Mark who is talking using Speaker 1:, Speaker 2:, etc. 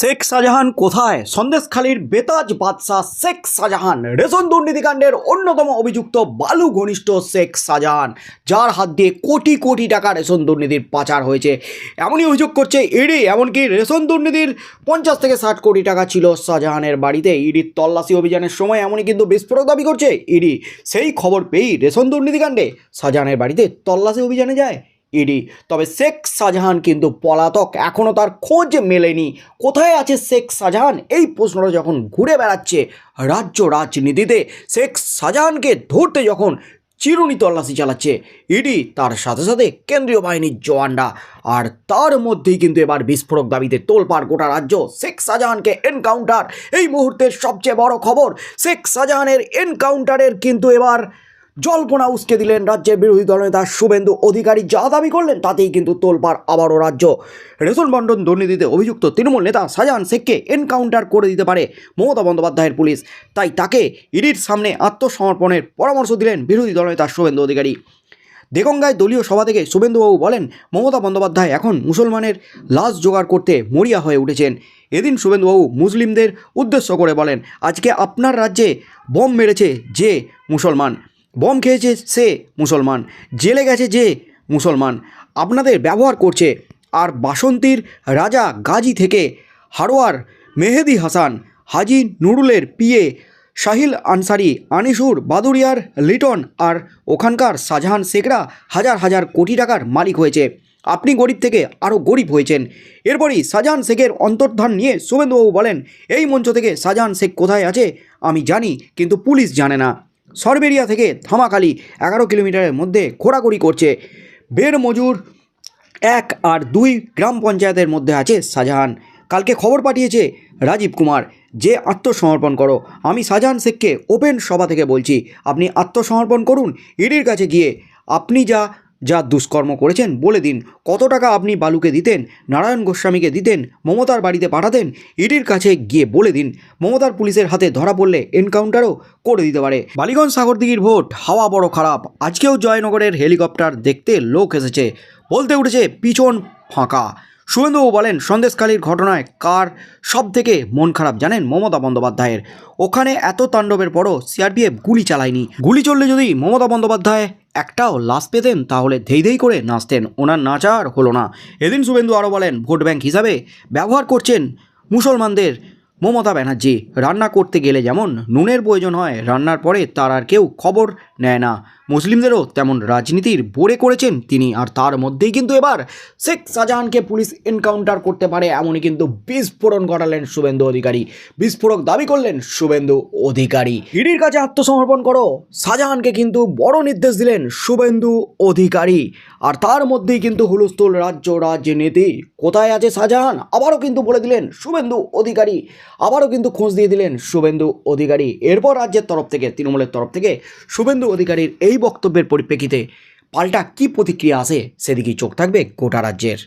Speaker 1: শেখ শাহজাহান কোথায়? সন্দেশখালীর বেতাজ বাদশাহ শেখ শাহজাহান। রেশন দুর্নীতিকাণ্ডের অন্যতম অভিযুক্ত বালু ঘনিষ্ঠ শেখ শাহজাহান, যার হাত দিয়ে কোটি কোটি টাকা রেশন দুর্নীতির পাচার হয়েছে। এমনই অভিযোগ করছে ইডি, এমনকি রেশন দুর্নীতির পঞ্চাশ থেকে ষাট কোটি টাকা ছিল শাহজাহানের বাড়িতে। ইডির তল্লাশি অভিযানের সময় এমনই কিন্তু বিস্ফোরক দাবি করছে ইডি। সেই খবর পেয়েই রেশন দুর্নীতিকাণ্ডে শাহজাহানের বাড়িতে তল্লাশি অভিযানে যায় ইডি তবে শেখ শাহজাহান কিন্তু পলাতক। এখনও তার খোঁজ মেলেনি। কোথায় আছে শেখ শাহজাহান? এই প্রশ্নটা যখন ঘুরে বেড়াচ্ছে রাজ্য রাজনীতিতে, শেখ শাহজাহানকে ধরতে যখন চিরুনি তল্লাশি চালাচ্ছে ইডি তার সাথে সাথে কেন্দ্রীয় বাহিনীর জওয়ানরা। আর তার মধ্যেই কিন্তু এবার বিস্ফোরক দাবিতে তোলপাড় গোটা রাজ্য শেখ শাহজাহানকে এনকাউন্টার এই মুহূর্তের সবচেয়ে বড় খবর, শেখ শাহজাহানের এনকাউন্টারের কিন্তু এবার জল্পনা উসকে দিলেন রাজ্যের বিরোধী দলনেতা শুভেন্দু অধিকারী। যা দাবি করলেন, তাতেই কিন্তু তোলপাড় আবারও রাজ্য। রেশন বন্টন দুর্নীতিতে অভিযুক্ত তৃণমূল নেতা শাহজাহান শেখকে এনকাউন্টার করে দিতে পারে মমতা বন্দ্যোপাধ্যায়ের পুলিশ। তাই তাকে ইডির সামনে আত্মসমর্পণের পরামর্শ দিলেন বিরোধী দলনেতা শুভেন্দু অধিকারী। দেগঙ্গায় দলীয় সভা থেকে শুভেন্দুবাবু বলেন, মমতা বন্দ্যোপাধ্যায় এখন মুসলমানের লাশ জোগাড় করতে মরিয়া হয়ে উঠেছেন। এদিন শুভেন্দুবাবু মুসলিমদের উদ্দেশ্য করে বলেন, আজকে আপনার রাজ্যে বোম মেরেছে যে মুসলমান। বম খেয়েছে সে মুসলমান, জেলে গেছে যে মুসলমান। আপনাদের ব্যবহার করছে। আর বাসন্তীর রাজা গাজী থেকে হারোয়ার মেহেদি হাসান, হাজি নুরুলের পিয়ে শাহিল আনসারি, আনিসুর বাদুরিয়ার লিটন আর ওখানকার শাহজাহান শেখরা হাজার হাজার কোটি টাকার মালিক হয়েছে। আপনি গরিব থেকে আরও গরিব হয়েছেন। এরপরই শাহজাহান শেখের অন্তর্ধান নিয়ে শুভেন্দুবাবু বলেন, এই মঞ্চ থেকে শাহজাহান শেখ কোথায় আছে আমি জানি, কিন্তু পুলিশ জানে না। সরবেরিয়া থেকে থামাকালি এগারো কিলোমিটারের মধ্যে ঘোরাঘুরি করছে বের মজুর এক আর দুই গ্রাম পঞ্চায়েতের মধ্যে আছে শাহজাহান। কালকে খবর পাঠিয়েছে রাজীব কুমার যে আত্মসমর্পণ করো। আমি শাহজাহান শেখকে ওপেন সভা থেকে বলছি, আপনি আত্মসমর্পণ করুন, ইডির কাছে গিয়ে আপনি যা যা দুষ্কর্ম করেছেন বলে দিন। কত টাকা আপনি বালুকে দিতেন, নারায়ণ গোস্বামীকে দিতেন, মমতার বাড়িতে পাঠাতেন, ইডির কাছে গিয়ে বলে দিন। মমতার পুলিশের হাতে ধরা পড়লে এনকাউন্টারও করে দিতে পারে। বালিগঞ্জ সাগরদিঘির ভোট, হাওয়া বড় খারাপ। আজকেও জয়নগরের হেলিকপ্টার দেখতে লোক এসেছে। বলতে উঠেছে, পিছন ফাঁকা। শুভেন্দুবাবু বলেন, সন্দেশখালীর ঘটনায় কার সব থেকে মন খারাপ জানেন মমতা বন্দ্যোপাধ্যায়ের। ওখানে এত তাণ্ডবের পরও সিআরপিএফ গুলি চালায়নি। গুলি চললে যদি মমতা বন্দ্যোপাধ্যায় একটাও লাশ পেতেন তাহলে ধেই ধেই করে নাচতেন। ওনার নাচা আর হলো না। এদিন শুভেন্দু আরও বলেন, ভোট ব্যাংক হিসাবে ব্যবহার করছেন মুসলমানদের মমতা ব্যানার্জি। রান্না করতে গেলে যেমন নুনের প্রয়োজন হয়, রান্নার পরে তার আর কেউ খবর নেয় না। মুসলিমদেরও তেমন রাজনীতির বোরে করেছেন তিনি, আর তার মধ্যেই কিন্তু এবার শেখ শাহজাহানকে পুলিশ এনকাউন্টার করতে পারে এমনই কিন্তু বিস্ফোরণ ঘটালেন শুভেন্দু অধিকারী। বিস্ফোরক দাবি করলেন শুভেন্দু অধিকারী। ইডির কাছে আত্মসমর্পণ করো, শাহজাহানকে কিন্তু বড় নির্দেশ দিলেন শুভেন্দু অধিকারী। আর তার মধ্যেই কিন্তু হুলস্থুল রাজ্য রাজনীতি। কোথায় আছে শাহজাহান? আবারও কিন্তু বলে দিলেন শুভেন্দু অধিকারী। আবারও কিন্তু খোঁজ দিয়ে দিলেন শুভেন্দু অধিকারী। এরপর রাজ্যের তরফ থেকে, তৃণমূলের তরফ থেকে শুভেন্দু অধিকারীর এই বক্তব্যের পরিপ্রেক্ষিতে পাল্টা কি প্রতিক্রিয়া আসে সেদিকেই চোখ থাকবে গোটা রাজ্যের।